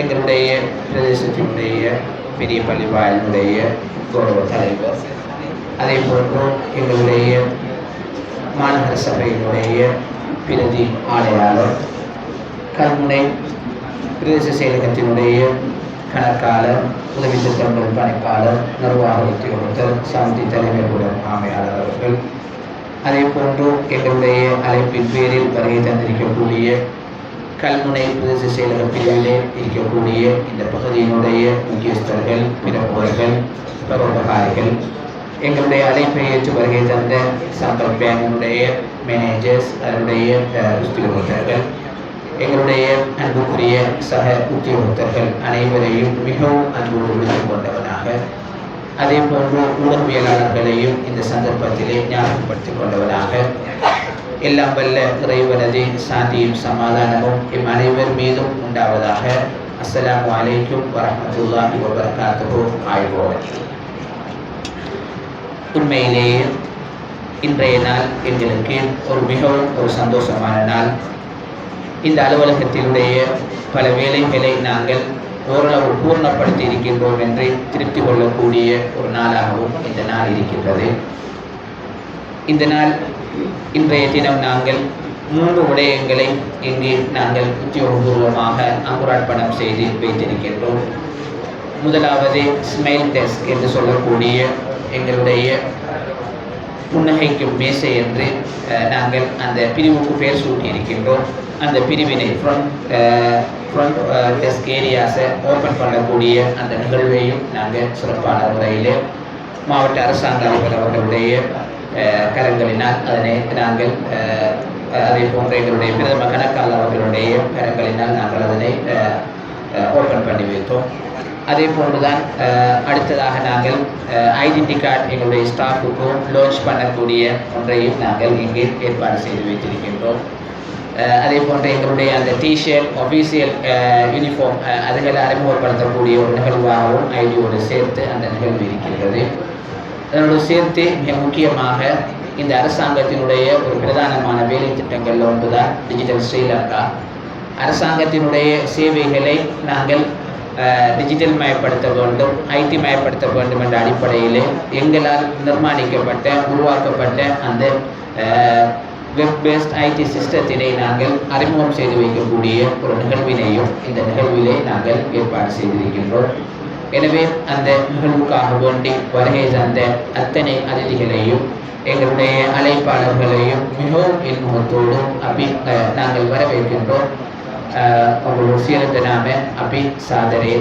எங்களுடைய பிரதேசத்தினுடைய பெரிய பள்ளிவாயினுடைய கௌரவ தலைவர். அதே போன்று எங்களுடைய மாநகர சபையினுடைய பிரதி ஆணையாளர் கல்முனை பிரதேச செயலகத்தினுடைய கணக்காளர் உதவி திட்டங்கள் பணிப்பாளர் நிர்வாக உத்தியோகத்தர் சாந்தி தலைமை கூட ஆமையாளர் அவர்கள். அதே போன்று எங்களுடைய அழைப்பின் பேரில் வருகை தந்திருக்கக்கூடிய கல்முனை பிரதேச செயலக பிரிவிலே இருக்கக்கூடிய இந்த பகுதியினுடைய முக்கியஸ்தர்கள் பிரமுகர்கள் பரோபகாரிகள் எங்களுடைய அழைப்பை ஏற்று வருகை தந்த சம்பத் பேங்கினுடைய மேனேஜர்ஸ் அதனுடைய உத்தியோகத்தர்கள் எங்களுடைய அன்புக்குரிய சக உத்தியோகத்தர்கள் அனைவரையும் மிகவும் அன்போடு விடுத்துக் கொண்டவனாக அதே போன்று ஊடகவியலாளர்களையும் இந்த சந்தர்ப்பத்திலே ஞாபகப்படுத்திக் கொண்டவனாக எல்லாம் வல்ல இறைவனது சாந்தியும் சமாதானமும் இம் அனைவர் மீதும் உண்டாவதாக அஸ்லாம் வலைக்கும் வரமத்துல்லாஹி வபரகாத்துஹு. ஆய்வோம். உண்மையிலேயே இன்றைய நாள் எங்களுக்கு ஒரு மிகவும் ஒரு சந்தோஷமான நாள். இந்த அலுவலகத்தினுடைய பல வேலைகளை நாங்கள் ஓரளவு பூர்ணப்படுத்தி இருக்கின்றோம் என்று திருப்தி கொள்ளக்கூடிய ஒரு நாளாகவும் இந்த நாள் இருக்கின்றது. இந்த நாள் இன்றைய தினம் நாங்கள் மூன்று விடயங்களை இங்கே நாங்கள் உத்தியோகபூர்வமாக அங்குரார்ப்பணம் செய்து வைத்திருக்கின்றோம். முதலாவது ஸ்மைல் டெஸ்க் என்று சொல்லக்கூடிய எங்களுடைய புன்னகைக்கும் மேசை என்று நாங்கள் அந்த பிரிவுக்கு பெயர் சூட்டியிருக்கின்றோம். அந்த பிரிவினை ஃப்ரண்ட் ஃப்ரண்ட் டெஸ்க் ஏரியாஸை ஓப்பன் பண்ணக்கூடிய அந்த நிகழ்வையும் நாங்கள் சிறப்பான முறையில் மாவட்ட அரசாங்க அலுவலர் அவர்களுடைய கரங்களினால் அதனை நாங்கள் அதே போன்ற எங்களுடைய பிரதம கணக்காளர் அவர்களுடைய கரங்களினால் நாங்கள் அதனை ஓப்பன் பண்ணி வைத்தோம். அதே போன்றுதான் அடுத்ததாக நாங்கள் ஐடென்டி கார்டு எங்களுடைய ஸ்டாஃபுக்கும் லான்ச் பண்ணக்கூடிய ஒன்றையும் நாங்கள் இங்கே ஏற்பாடு செய்து வைத்திருக்கின்றோம். அதே போன்ற எங்களுடைய அந்த டிஷர்ட் ஒஃபீஷியல் யூனிஃபார்ம் அதுகளை அறிமுகப்படுத்தக்கூடிய ஒரு நிகழ்வாகவும் ஐடியோடு சேர்த்து அந்த நிகழ்வு இருக்கின்றது அதனோடு சேர்த்து மிக முக்கியமாக இந்த அரசாங்கத்தினுடைய ஒரு பிரதானமான வேலை திட்டங்களில் ஒன்றுதான் டிஜிட்டல் ஸ்ரீலங்கா அரசாங்கத்தினுடைய சேவைகளை நாங்கள் டிஜிட்டல் மயப்படுத்த வேண்டும் ஐடி மயப்படுத்த வேண்டும் என்ற அடிப்படையிலே எங்களால் நிர்மாணிக்கப்பட்ட உருவாக்கப்பட்ட அந்த வெப் பேஸ்ட் ஐடி சிஸ்டத்தினை நாங்கள் அறிமுகம் செய்து வைக்கக்கூடிய ஒரு நிகழ்வினையும் இந்த நிகழ்விலே நாங்கள் ஏற்பாடு செய்திருக்கின்றோம். எனவே அந்த நிகழ்வுக்காக வேண்டி வருகை தந்த அத்தனை அதிதிகளையும் எங்களுடைய அழைப்பாளர்களையும் மிகவும் இன்முகத்தோடும் அப்படி நாங்கள் வரவேற்கின்றோம். அஹ், உங்களோட சீரந்த நாம அப்படி சாதரே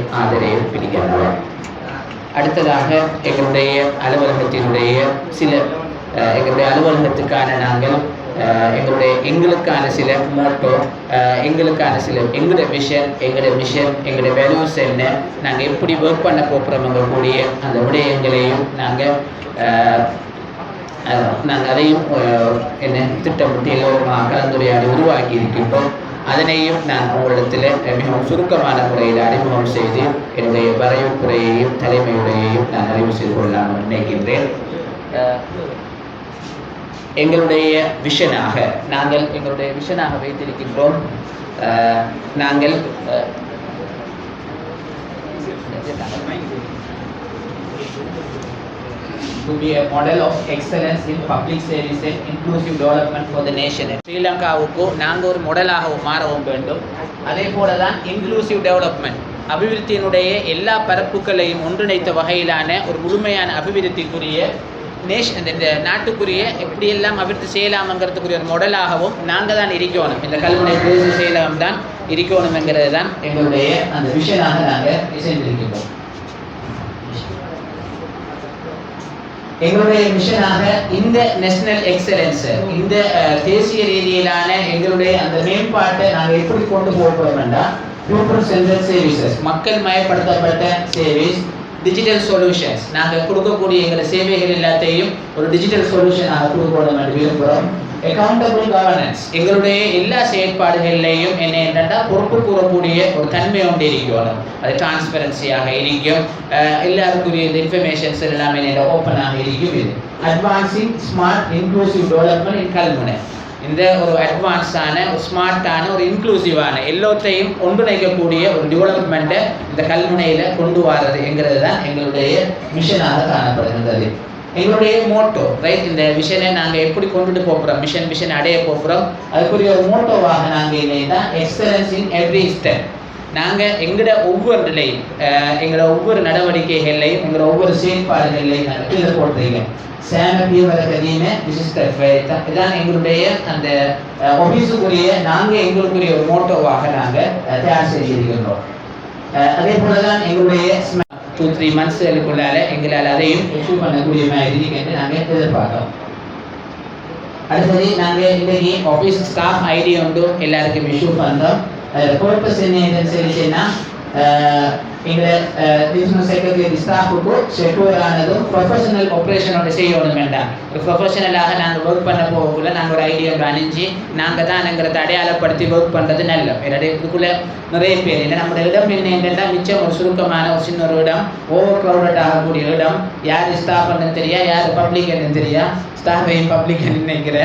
அடுத்ததாக எங்களுடைய அலுவலகத்தினுடைய சில எங்களுடைய அலுவலகத்துக்கான நாங்கள் எங்களுடைய எங்களுக்கான சில மோட்டோ எங்களுக்கான சில எங்களுடைய விஷன் எங்களுடைய மிஷன் எங்களுடைய வேல்யூஸ் என்ன நாங்கள் எப்படி ஒர்க் பண்ண போகிறோமங்க கூடிய அந்த விடயங்களையும் நாங்கள் நாங்கள் அதையும் என்ன திட்டமிட்டு எல்லோருமாக கலந்துரையாடி உருவாக்கி இருக்கின்றோம் அதனையும் நான் உங்களிடத்தில் மிகவும் சுருக்கமான முறையில் அறிமுகம் செய்து என்னுடைய வரைவுத்துறையையும் தலைமையுடையையும் நான் அறிவு செய்து கொள்ளலாம் நினைக்கின்றேன். எங்களுடைய விஷனாக நாங்கள் எங்களுடைய விஷனாக வைத்திருக்கின்றோம். அஹ், நாங்கள் அஹ், to be a model of excellence in public service and inclusive development for the nation. ஸ்ரீலங்காவுக்கு நாங்கள் ஒரு மாடலாகவும் மாறவும் வேண்டும் அதே போல தான் இன்க்ளூசிவ் டெவலப்மெண்ட் அபிவிருத்தியினுடைய எல்லா பரப்புகளையும் ஒன்றிணைத்த வகையிலான ஒரு முழுமையான அபிவிருத்திக்குரிய நேஷ் இந்த இந்த நாட்டுக்குரிய எப்படியெல்லாம் அபிவிருத்தி செய்யலாம்ங்கிறதுக்குரிய ஒரு மொடலாகவும் நாங்கள் தான் இருக்கணும் இந்த கல்முனை செய்யலாம் செயலகம் தான் என்கிறது தான் எங்களுடைய அந்த விஷயமாக நாங்கள் இசைந்திருக்கின்றோம் எங்களுடைய மிஷனாக இந்த நேஷனல் எக்ஸலன்ஸ் இந்த தேசிய ரீதியிலான எங்களுடைய அந்த மேம்பாட்டை நாங்கள் எப்படி கொண்டு போகிறோம்னா பீப்புள் சென்ட்ரல் சர்வீசஸ் மக்கள் மயப்படுத்தப்பட்ட சர்வீஸ் டிஜிட்டல் சொல்யூஷன்ஸ் நாங்கள் கொடுக்கக்கூடிய எங்கள் சேவைகள் எல்லாத்தையும் ஒரு டிஜிட்டல் சொல்யூஷனாக கொடுக்கணும் என்று விரும்புகிறோம். அக்கௌண்டபிள் கவர்னன்ஸ் எங்களுடைய எல்லா செயற்பாடுகளிலேயும் என்ன என்னென்னா பொறுப்பு கூறக்கூடிய ஒரு தன்மை ஒன்று இருக்கணும் அது டிரான்ஸ்பரன்சியாக இருக்கும். எல்லாருக்குரிய இந்த இன்ஃபர்மேஷன்ஸ் எல்லாமே என்ன ஓப்பனாக இருக்கும் இது. Advancing smart inclusive development in Kalmunai இந்த ஒரு அட்வான்ஸான ஒரு ஸ்மார்ட்டான ஒரு இன்க்ளூசிவான எல்லாத்தையும் ஒன்றிணைக்கக்கூடிய ஒரு டெவலப்மெண்ட்டை இந்த கல்முனையில் கொண்டு வர்றது என்கிறது தான் எங்களுடைய மிஷனாக காணப்படுகின்றது. எங்களுடைய மோட்டோ ரைட் இந்த விஷனை நாங்கள் எப்படி கொண்டுட்டு போகிறோம் மிஷன் மிஷன் அடைய போகிறோம் அதுக்குரிய ஒரு மோட்டோவாக நாங்கள் இல்லைன்னா எக்ஸலன்ஸ் இன் எவ்ரி ஸ்டெப் நாங்கள் எங்களோட ஒவ்வொரு நிலையும் அஹ், எங்களோட ஒவ்வொரு நடவடிக்கைகள்லையும் எங்களோட ஒவ்வொரு செயல்பாடுகள்லையும் நாங்கள் கீழே போடுறீங்க சேம பீவரகதீன விசிஷ்ட இதான் எங்களுடைய அந்த ஒஃபீஸுக்குரிய நாங்கள் எங்களுக்குரிய ஒரு மோட்டோவாக நாங்கள் தயார் செய்திருக்கின்றோம். அஹ், அதே போல தான் எங்களுடைய டூ த்ரீ மந்த்ஸ்களுக்குள்ளால எங்களால் அதையும் அச்சீவ் பண்ணக்கூடிய மாதிரி என்று நாங்கள் எதிர்பார்க்கிறோம் அடுத்தது நாங்கள் இன்றைக்கு ஆஃபீஸ் ஸ்டாஃப் ஐடி உண்டு எல்லாருக்கும் இஷ்யூ பண்ணுறோம் பர்பஸ் என்ன என்னன்னு சொல்லிச்சுன்னா எங்களை பிஸ்னஸ் செக்ரட்டரி ஸ்டாஃபுக்கு செக்யூர் ஆனதும் ப்ரொஃபஷனல் ஆப்ரேஷனோட செய்யணும் வேண்டாம் ஒரு ப்ரொஃபஷனலாக நாங்கள் ஒர்க் பண்ண போகக்குள்ள நாங்கள் ஒரு ஐடியா அணிஞ்சு நாங்கள் தான் எங்கிறத அடையாளப்படுத்தி ஒர்க் பண்ணுறது நல்ல என்னுடைய இதுக்குள்ளே நிறைய பேர் இல்லை நம்மளோட இடம் என்ன என்னென்னா மிச்சம் ஒரு சுருக்கமான ஒரு சின்ன ஒரு இடம் ஓவர் க்ரௌடட் ஆகக்கூடிய இடம் யார் ஸ்டாஃப் தெரியா யார் பப்ளிக் தெரியா ஸ்டாஃபையும் பப்ளிக் நினைக்கிற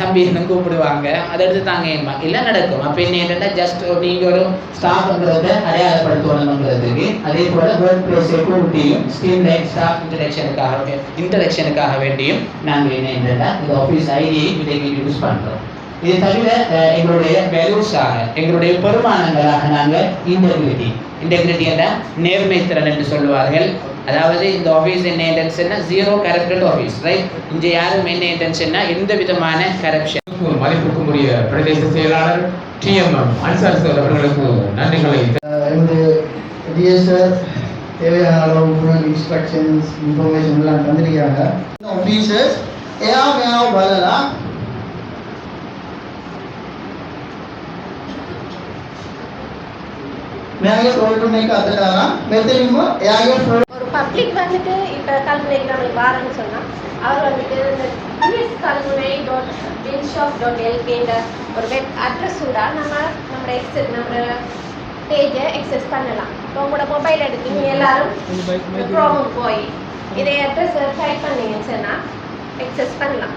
தம்பி என்ன கூப்பிடுவாங்க? அதை எடுத்து தாங்க என்பா எல்லாம் நடக்கும்? அப்போ என்ன என்னென்னா ஜஸ்ட் நீங்கள் ஒரு ஸ்டாஃப்ங்கிறத அடையாளப்படுத்தணுங்கிறதுக்கு அதே போல் ஒர்க் பிளேஸ் செக்யூரிட்டியும் ஸ்டீம் லைன் ஸ்டாஃப் இன்டராக்ஷனுக்காக இன்டராக்ஷனுக்காக வேண்டியும் நாங்கள் என்ன என்னென்னா இந்த ஆஃபீஸ் ஐடியை இன்றைக்கு யூஸ் பண்ணுறோம் இது தவிர எங்களுடைய வேல்யூஸாக எங்களுடைய பெருமானங்களாக நாங்கள் இன்டெகிரிட்டி இன்டெகிரிட்டி என்ற நேர்மை திறன் என்று சொல்லுவார்கள். அதாவது இந்த ஆஃபீஸ் என்ன இன்டென்ஷன்னா ஜீரோ கரப்டட் ஆஃபீஸ் ரைட் இங்கே யாரும் என்ன இன்டென்ஷன்னா எந்த விதமான கரப்ஷன் மதிப்புக்குரிய பிரதேச செயலாளர் டிஎம் அன்சார் சார் அவர்களுக்கு நன்றிகளை எனது டிஎஸ்ஆர் தேவையான அளவு இன்ஸ்ட்ரக்ஷன்ஸ் இன்ஃபர்மேஷன்லாம் தந்திருக்காங்க ஆஃபீஸர்ஸ் ஏன் வேணும் வரலாம் ஒரு பப்ளிக் வந்துட்டு இப்போ கல்முனை நம்மளுக்கு வாரன்னு சொன்னால் அவர் வந்துட்டு இந்த கல்முனை டாட் பின்ஷாப் டாட் எல்கேன்ற ஒரு வெப் அட்ரஸ் கூட நம்ம நம்ம எக்ஸஸ் நம்ம பேஜை எக்ஸஸ் பண்ணலாம். இப்போ உங்களோட மொபைல் எடுத்து எடுத்தீங்க எல்லாரும் ப்ரோமுக்கு போய் இதே அட்ரஸ் ட்ரை பண்ணீங்கன்னு சொன்னால் எக்ஸஸ் பண்ணலாம்.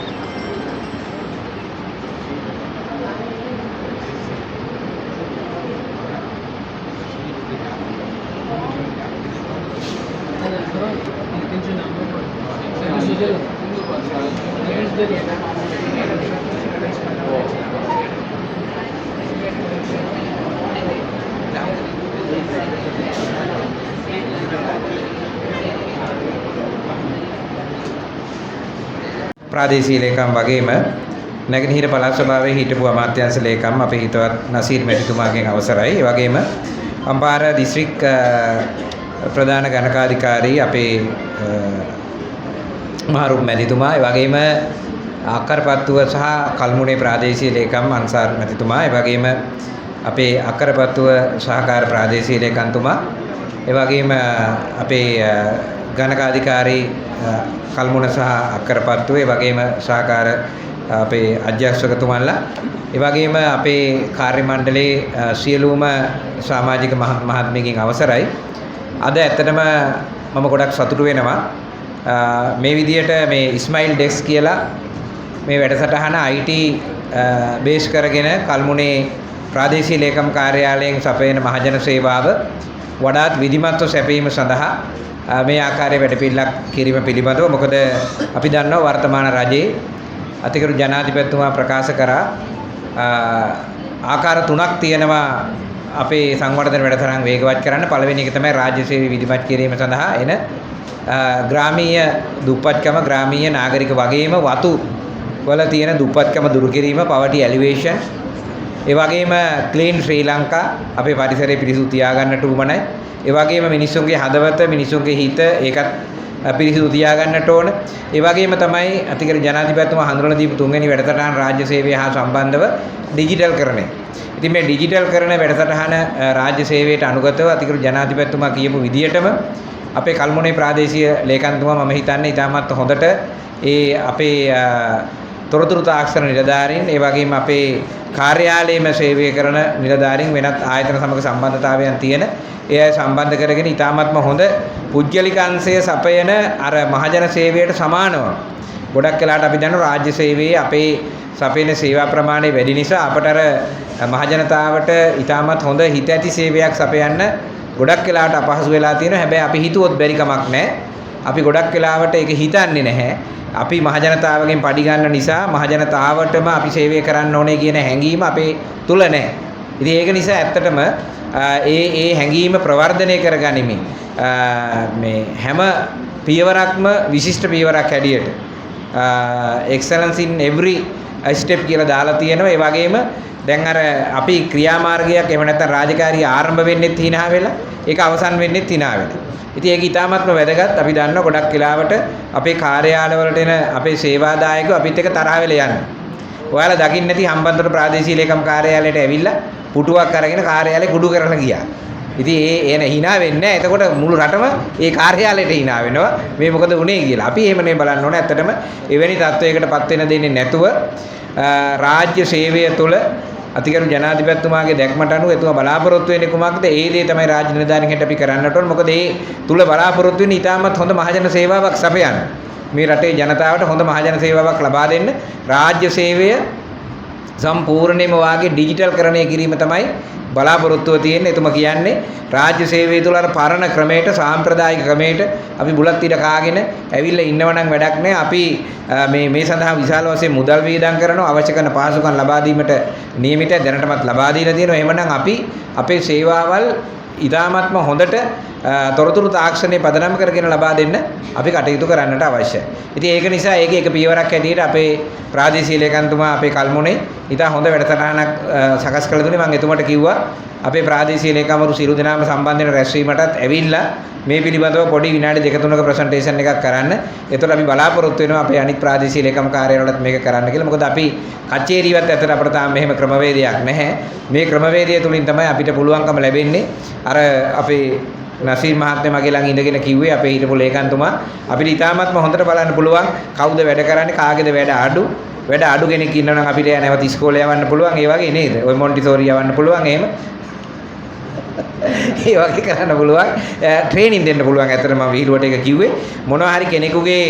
ප්‍රාදේශීය ලේකම් වගේම නැගෙනහිර පළාත් සභාවේ හිටපු අමාත්‍යාංශ ලේකම් අපේ හිතවත් නසීර් මැතිතුමාගෙන් අවසරයි. ඒ වගේම අම්පාර දිස්ත්‍රික් අ, ප්‍රධාන ගණකාධිකාරී අපේ අ, මහරුප් මැතිතුමා ඒ වගේම අක්කරපත්තුව සහ කල්මුණේ ප්‍රාදේශීය ලේකම් අන්සාර් මැතිතුමා. ඒ වගේම අපේ අක්කරපත්තුව සහකාර ප්‍රාදේශීය ලේකම්තුමා. ඒ වගේම අපේ අ, ගණකාධිකාරී අ, කල්මුණ සහ අක්කරපත්තුව. ඒ වගේම සහකාර අපේ අධ්‍යක්ෂකතුමන්ලා. ඒ වගේම අපේ කාර්ය මණ්ඩලයේ අ, සියලුම සමාජික මහත් මහත්මියකින් අවසරයි. අද ඇත්තටම මම ගොඩක් සතුටු වෙනවා. අ, මේ විදියට මේ ඉස්මයිල් ඩෙක්ස් කියලා මේ වැඩසටහන IT බේස් කරගෙන කල්මුණේ ප්‍රාදේශීය ලේකම් කාර්යාලයෙන් සපයන මහජන සේවාව වඩාත් විධිමත්ව සැපීම සඳහා අ, මේ ආකාරයේ වැඩපිළිවෙලක් කිරීම පිළිබඳව මොකද අපි දන්නවා වර්තමාන රජයේ අතිගරු ජනාධිපතිතුමා ප්‍රකාශ කරා අ, ආකාර තුනක් තියෙනවා අපේ සංවර්ධන වැඩසටහන් වේගවත් කරන්න. පළවෙනි එක තමයි රාජ්‍ය සේවය විධිමත් කිරීම සඳහා එන අ, ග්‍රාමීය දුප්පත්කම ග්‍රාමීය නාගරික වගේම වතු වල තියෙන දුප්පත්කම දුරු කිරීම පවටි ඇලිවේෂන්. ඒ වගේම ක්ලීන් ශ්‍රී ලංකා අපේ පරිසරය පිරිසිදු තියාගන්නට උවමනයි. ඒ වගේම මිනිස්සුන්ගේ හදවත මිනිස්සුන්ගේ හිත ඒකත් අ, පිරිසිදු තියාගන්නට ඕන. ඒ වගේම තමයි අතිගරු ජනාධිපතිතුමා හඳුන්වලා දීපු තුන්වෙනි වැඩසටහන රාජ්‍ය සේවය හා සම්බන්ධව ඩිජිටල් කරණය. ඉතින් මේ ඩිජිටල් කරන වැඩසටහන අ, රාජ්‍ය සේවයට අනුගතව අතිගරු ජනාධිපතිතුමා කියපු විදිහටම අපේ කල්මුණේ ප්‍රාදේශීය ලේකම්තුමා මම හිතන්නේ ඉතාමත් හොඳට ඒ අපේ අ, තොරතුරු තාක්ෂණ නිලධාරීන් ඒ වගේම අපේ කාර්යාලයේම සේවය කරන නිලධාරීන් වෙනත් ආයතන සමග සම්බන්ධතාවයන් තියෙන ඒ අය සම්බන්ධ කරගෙන ඉතාමත්ම හොඳ පුද්ගලික අංශය සපයන අර මහජන සේවයට සමානව ගොඩක් වෙලාට අපි දන්නවා රාජ්‍ය සේවයේ අපේ සපයන සේවා ප්‍රමාණය වැඩි නිසා අපට අර මහජනතාවට ඉතාමත් හොඳ හිත ඇති සේවයක් සපයන්න ගොඩක් වෙලාට අපහසු වෙලා තියෙනවා. හැබැයි අපි හිතුවොත් බැරි කමක් නැහැ. අපි ගොඩක් වෙලාවට ඒක හිතන්නේ නැහැ. අපි මහජනතාවගෙන් පඩි ගන්න නිසා මහජනතාවටම අපි සේවය කරන්න ඕනේ කියන හැඟීම අපේ තුල නැහැ. ඉතින් ඒක නිසා ඇත්තටම ඒ ඒ හැඟීම ප්‍රවර්ධනය කරගනිමින් මේ හැම පියවරක්ම විශිෂ්ට පියවරක් හැටියට එක්සලන්ස් ඉන් එවරි ස්ටෙප් කියලා දාලා තියෙනවා. ඒ වගේම දැන් අර අපි ක්‍රියාමාර්ගයක් එහෙම නැත්නම් රාජකාරිය ආරම්භ වෙන්නෙත් hina වෙලා ඒක අවසන් වෙන්නෙත් hina වෙලා. ඉතින් ඒක ඊටාත්ම වැදගත්. අපි දන්නවා ගොඩක් වෙලාවට අපේ කාර්යාලවලට එන අපේ සේවාදායකයෝ අපිත් එක්ක තරහ වෙලා යන්නේ. ඔයාලා දකින්න නැති හම්බන්තොට ප්‍රාදේශීය ලේකම් කාර්යාලයට ඇවිල්ලා පුටුවක් අරගෙන කාර්යාලේ කුඩු කරලා ගියා. ඉතින් ඒ එන hina වෙන්නේ නැහැ. එතකොට මුළු රටම ඒ කාර්යාලයට hina වෙනවා. මේ මොකද වුනේ කියලා. අපි එහෙම නේ බලන්න ඕනේ. ඇත්තටම එවැනි තත්වයකටපත් වෙන දෙන්නේ නැතුව රාජ්‍ය සේවය තුළ අතිගරු ජනාධිපතිතුමාගේ දැක්මට අනුව එතුමා බලාපොරොත්තු වෙන්නේ කුමක්ද? ඒ දේ තමයි රාජ්‍ය නිලධාරීන් හැට අපි කරන්නට ඕන. මොකද ඒ තුල බලාපොරොත්තු වෙන්නේ ඊටමත් හොඳ මහජන සේවාවක් සපයන්න. මේ රටේ ජනතාවට හොඳ මහජන සේවාවක් ලබා දෙන්න රාජ්‍ය සේවය සම්පූර්ණයෙන්ම වාගේ ඩිජිටල් කරණය කිරීම තමයි බලාපොරොත්තුව තියෙන්නේ. එතුමා කියන්නේ රාජ්‍ය සේවය තුළ අර පරණ ක්‍රමයට සාම්ප්‍රදායික ක්‍රමයට අපි බුලත් ඉර කාගෙන ඇවිල්ලා ඉන්නව නම් වැඩක් නැහැ. අපි මේ මේ සඳහා විශාල වශයෙන් මුදල් වියදම් කරනවා. අවශ්‍ය කරන පහසුකම් ලබා දීමට නියමිත දැනටමත් ලබා දීලා තියෙනවා. එහෙමනම් අපි අපේ සේවාවල් ඉතාමත්ම හොඳට තොරතුරු තාක්ෂණය පදනම් කරගෙන ලබා දෙන්න අපි කටයුතු කරන්නට අවශ්‍යයි. ඉතින් ඒක නිසා ඒකේ එක පියවරක් ඇටියට අපේ ප්‍රාදේශීය ලේකම්තුමා අපේ කල්මුනේ ඉතා හොඳ වැඩසටහනක් සකස් කළ දුන්නේ මම එතුමාට කිව්වා අපේ ප්‍රාදේශීය ලේකම්වරු සියලු දෙනාම සම්බන්ධ වෙන රැස්වීමටත් ඇවිල්ලා මේ පිළිබඳව පොඩි විනාඩි දෙක තුනක ප්‍රසන්ටේෂන් එකක් කරන්න. එතකොට අපි බලාපොරොත්තු වෙනවා අපේ අනිත් ප්‍රාදේශීය ලේකම් කාර්යාලවලත් මේක කරන්න කියලා. මොකද අපි කචේරියවත් ඇතර අපිට තාම මෙහෙම ක්‍රමවේදයක් නැහැ. මේ ක්‍රමවේදය තුලින් තමයි අපිට පුළුවන්කම ලැබෙන්නේ අර අපේ නසීර් මහත්මයා මගේ ළඟ ඉඳගෙන කිව්වේ අපේ හිටපු ලේකම්තුමා අපිට ඉතාමත්ම හොඳට බලන්න පුළුවන් කවුද වැඩ කරන්නේ කාගේද වැඩ අඩු? වැඩ අඩු කෙනෙක් ඉන්නවනම් අපිට නැවත ඉස්කෝලේ යවන්න පුළුවන්. ඒ වගේ නේද? ඔය මොන්ටිසෝරි යවන්න පුළුවන් එහෙම. ඒ වගේ කරන්න පුළුවන්. ට්‍රේනින් දෙන්න පුළුවන් ඇත්තට මම විහිළුවට එක කිව්වේ. මොනවා හරි කෙනෙකුගේ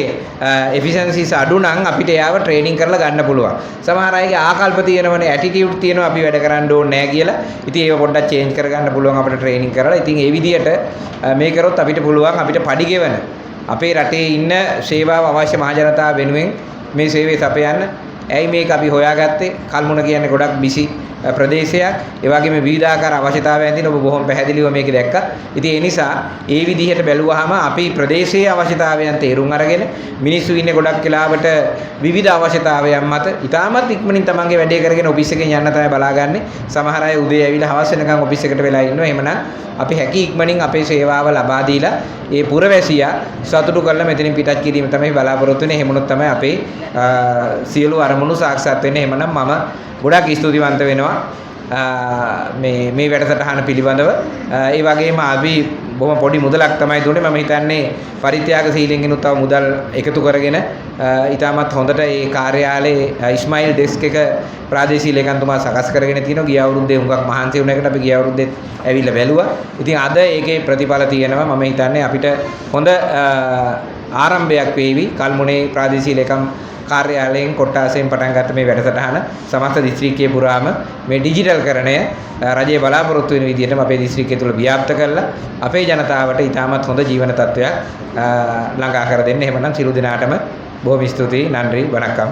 එෆිෂන්සිස් අඩු නම් අපිට එයාව ට්‍රේනින් කරලා ගන්න පුළුවන්. සමහර අයගේ ආකල්ප තියෙනවනේ ඇටිටියුඩ් තියෙනවා අපි වැඩ කරන්න ඕනේ නැහැ කියලා. ඉතින් ඒව පොඩ්ඩක් චේන්ජ් කරගන්න පුළුවන් අපිට ට්‍රේනින් කරලා. ඉතින් ඒ විදිහට මේ කරොත් අපිට පුළුවන් අපිට පඩි ගෙවන. අපේ රටේ ඉන්න සේවාව අවශ්‍ය මහජනතාව වෙනුවෙන් මේ සේවය සපයන්න. ඇයි මේක අපි හොයාගත්තේ? කල්මුණ කියන්නේ ගොඩක් බිසි ප්‍රදේශයක් ඒ වගේම විවිධාකාර අවශ්‍යතාවයන් තියෙන ඔබ බොහොම පැහැදිලිව මේක දැක්කා. ඉතින් ඒ නිසා ඒ විදිහට බැලුවාම අපි ප්‍රදේශයේ අවශ්‍යතාවයන් තේරුම් අරගෙන මිනිස්සු ඉන්නේ ගොඩක් වෙලාවට විවිධ අවශ්‍යතාවයන් මත ඉතාමත් ඉක්මනින් තමන්ගේ වැඩේ කරගෙන ඔෆිස් එකෙන් යන්න තමයි බලාගන්නේ. සමහර අය උදේ ඇවිල්ලා හවස වෙනකන් ඔෆිස් එකට වෙලා ඉන්නවා. එහෙමනම් අපි හැකි ඉක්මනින් අපේ සේවාව ලබා දීලා ඒ පුරවැසියා සතුටු කරලා මෙතනින් පිටත් කිරීම තමයි බලාපොරොත්තු වෙන්නේ. එහෙමනොත් තමයි අපේ සියලු අරමුණු සාක්ෂාත් වෙන්නේ. එහෙමනම් මම ගොඩක් ස්තුතිවන්ත වෙනවා. මේ මේ වැඩසටහන පිළිබඳව. ඒ වගේම අපි බොහොම පොඩි මුදලක් තමයි දුන්නේ. මම හිතන්නේ පරිත්‍යාග සීලෙන් තව මුදල් එකතු කරගෙන ඉතාමත් හොඳට ඒ කාර්යාලයේ ඉස්මායිල් ඩෙස්ක් එක ප්‍රාදේශීය ලේකම්තුමා සකස් කරගෙන තිනවා. ගිය අවුරුද්දේ හුඟක් මහන්සි වුණ එකට අපි ගිය අවුරුද්දෙත් ඇවිල්ලා බැලුවා. ඉතින් අද ඒකේ ප්‍රතිඵල තියෙනවා. මම හිතන්නේ අපිට හොඳ ආරම්භයක් වේවි. කල්මුනේ ප්‍රාදේශීය ලේකම් කාර්යාලයෙන් කොට්ටාසයෙන් පටන් ගත්ත මේ වැඩසටහන සමස්ත දිස්ත්‍රික්කය පුරාම මේ ඩිජිටල් කරණය රජය බලාපොරොත්තු වෙන විදිහටම අපේ දිස්ත්‍රික්කය තුළ ව්‍යාප්ත කරලා අපේ ජනතාවට ඉතාමත් හොඳ ජීවන තත්ත්වයක් ළඟා කර දෙන්න. එහෙමනම් සියලු දෙනාටම බොහොම ස්තුතියි. නන්දි වණකම්.